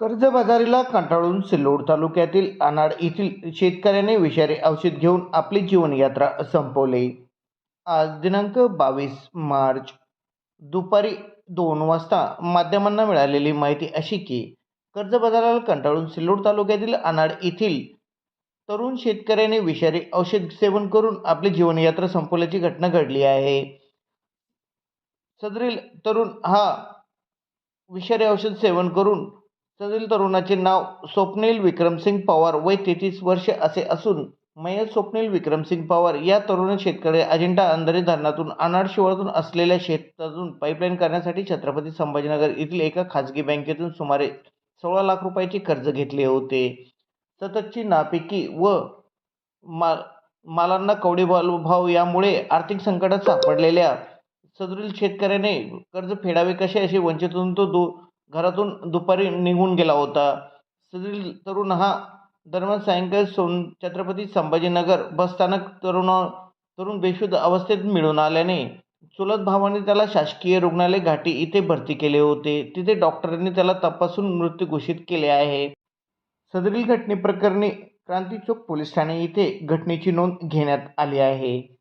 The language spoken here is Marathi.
कर्जबाजारीला कंटाळून सिल्लोड तालुक्यातील अनाड येथील शेतकऱ्याने विषारी औषध घेऊन आपली जीवनयात्रा संपवली. आज दिनांक बावीस मार्च दुपारी दोन वाजता माध्यमांना मिळालेली माहिती अशी की कर्जबाजाराला कंटाळून सिल्लोड तालुक्यातील अनाड येथील तरुण शेतकऱ्याने विषारी औषध सेवन करून आपली जीवनयात्रा संपवल्याची घटना घडली आहे. सदरील तरुण हा विषारी औषध सेवन करून सदरील तरुणाचे नाव स्वप्नील विक्रमसिंग पवार. वय तेहतीस वर्ष असे असून मयत स्वप्नील विक्रमसिंग पवार या तरुण शेतकरी अजिंठा अंधारी धरणातून अनाड शिवारातून असलेल्या शेतातून पाईपलाईन करण्यासाठी छत्रपती संभाजीनगर येथील एका खाजगी बँकेतून सुमारे सोळा लाख रुपयाचे कर्ज घेतले होते. सततची नापिकी व मा मालांना कवडी भाव यामुळे आर्थिक संकटात सापडलेल्या सदरील शेतकऱ्याने कर्ज फेडावे कसे असे वंचितून तो दो घरातून दुपारी निघून गेला होता. सदरील तरुण हा दरम्यान सायंकाळी सोन छत्रपती संभाजीनगर बसस्थानक तरुण तरुण बेशुद्ध अवस्थेत मिळून आल्याने चुलत भावाने त्याला शासकीय रुग्णालय घाटी इथे भरती केले होते. तिथे डॉक्टरांनी त्याला तपासून मृत्यू घोषित केले आहे. सदरील घटनेप्रकरणी क्रांती चौक पोलीस ठाणे येथे घटनेची नोंद घेण्यात आली आहे.